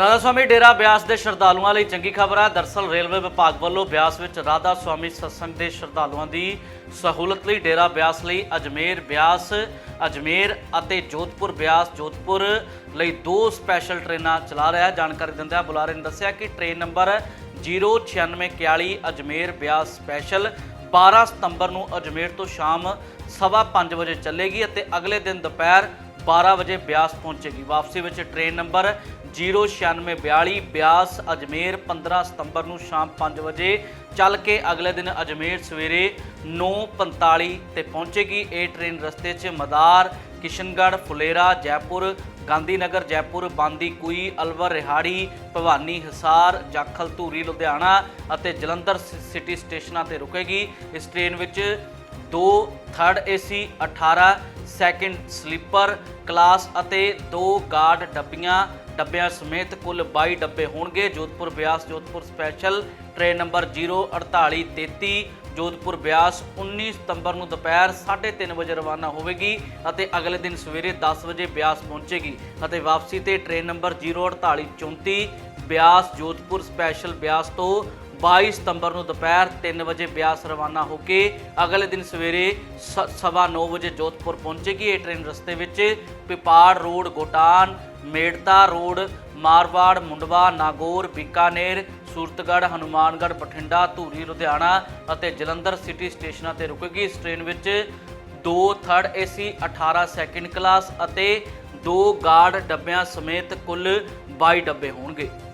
ਰਾਧਾ ਸੁਆਮੀ ਡੇਰਾ ਬਿਆਸ ਦੇ ਸ਼ਰਧਾਲੂਆਂ ਲਈ ਚੰਗੀ ਖਬਰ ਹੈ। ਦਰਸਲ ਰੇਲਵੇ ਵਿਭਾਗ ਵੱਲੋਂ ਬਿਆਸ ਵਿੱਚ ਰਾਧਾ ਸੁਆਮੀ ਸਤਸੰਗ ਦੇ ਸ਼ਰਧਾਲੂਆਂ ਦੀ ਸਹੂਲਤ ਲਈ ਡੇਰਾ ਬਿਆਸ ਲਈ ਅਜਮੇਰ ਬਿਆਸ, ਅਜਮੇਰ ਅਤੇ ਜੋਧਪੁਰ ਬਿਆਸ, ਜੋਧਪੁਰ ਲਈ ਦੋ ਸਪੈਸ਼ਲ ਟ੍ਰੇਨਾਂ ਚਲਾ ਰਿਹਾ ਹੈ। ਜਾਣਕਾਰੀ ਦਿੰਦਿਆਂ ਬੁਲਾਰੇ ਨੇ ਦੱਸਿਆ ਕਿ train number 09641 Ajmer Beas special 12 ਸਤੰਬਰ ਨੂੰ ਅਜਮੇਰ ਤੋਂ ਸ਼ਾਮ ਸਵਾ ਪੰਜ ਵਜੇ ਚੱਲੇਗੀ ਅਤੇ ਅਗਲੇ ਦਿਨ ਦੁਪਹਿਰ 12 ਵਜੇ ਬਿਆਸ ਪਹੁੰਚੇਗੀ। ਵਾਪਸੀ ਵਿੱਚ ਟ੍ਰੇਨ ਨੰਬਰ 09642 ਬਿਆਸ ਅਜਮੇਰ 15 ਸਤੰਬਰ ਨੂੰ ਸ਼ਾਮ 5 ਵਜੇ ਚੱਲ ਕੇ ਅਗਲੇ ਦਿਨ ਅਜਮੇਰ ਸਵੇਰੇ 9:45 ਤੇ ਪਹੁੰਚੇਗੀ ਇਹ ਟ੍ਰੇਨ ਰਸਤੇ 'ਚ ਮਦਾਰ, ਕਿਸ਼ਨਗੜ੍ਹ, ਫੁਲੇਰਾ, ਜੈਪੁਰ, ਗਾਂਧੀਨਗਰ, ਜੈਪੁਰ, ਬਾਂਦੀ, ਕੁਈ, ਅਲਵਰ, ਰਿਹਾੜੀ, ਭਵਾਨੀ, ਹਿਸਾਰ, ਜਾਖਲ, ਧੂਰੀ, ਲੁਧਿਆਣਾ ਅਤੇ ਜਲੰਧਰ ਸ- ਸਿਟੀ ਸਟੇਸ਼ਨਾਂ ਤੇ ਰੁਕੇਗੀ। ਇਸ ਟ੍ਰੇਨ ਵਿੱਚ ਦੋ third AC 18 second sleeper, class ਅਤੇ ਦੋ ਗਾਰਡ ਡੱਬੀਆਂ ਡੱਬਿਆਂ ਸਮੇਤ ਕੁੱਲ 22 ਡੱਬੇ ਹੋਣਗੇ। Jodhpur Beas, Jodhpur special train number 04833 Jodhpur Beas 19 ਸਤੰਬਰ ਨੂੰ ਦੁਪਹਿਰ 3:30 ਵਜੇ ਰਵਾਨਾ ਹੋਵੇਗੀ ਅਤੇ ਅਗਲੇ ਦਿਨ ਸਵੇਰੇ 10 ਵਜੇ ਬਿਆਸ ਪਹੁੰਚੇਗੀ ਅਤੇ ਵਾਪਸੀ ਤੇ train number 04834 Beas, Jodhpur special Beas ਤੋਂ 22 ਸਤੰਬਰ ਨੂੰ ਦੁਪਹਿਰ 3 ਵਜੇ ਬਿਆਸ ਰਵਾਨਾ ਹੋ ਕੇ ਅਗਲੇ ਦਿਨ ਸਵੇਰੇ ਸ- ਸਵਾ 9 ਵਜੇ ਜੋਧਪੁਰ ਪਹੁੰਚੇਗੀ। ਇਹ ਟ੍ਰੇਨ ਰਸਤੇ ਵਿੱਚ ਪਿਪਾੜ ਰੋਡ, ਗੋਟਾਨ, ਮੇੜਤਾ ਰੋਡ, ਮਾਰਵਾੜ, ਮੁੰਡਵਾ, ਨਾਗੌਰ, ਬੀਕਾਨੇਰ, ਸੂਰਤਗੜ੍ਹ, ਹਨੂਮਾਨਗੜ੍ਹ, ਬਠਿੰਡਾ, ਧੂਰੀ, ਲੁਧਿਆਣਾ ਅਤੇ ਜਲੰਧਰ ਸਿਟੀ ਸਟੇਸ਼ਨਾਂ ਤੇ ਰੁਕੇਗੀ। ਇਸ ਟ੍ਰੇਨ ਵਿੱਚ ਦੋ ਥਰਡ ਏਸੀ 18 ਸੈਕਿੰਡ ਕਲਾਸ ਅਤੇ ਦੋ ਗਾਰਡ ਡੱਬਿਆਂ ਸਮੇਤ ਕੁੱਲ 22 ਡੱਬੇ ਹੋਣਗੇ।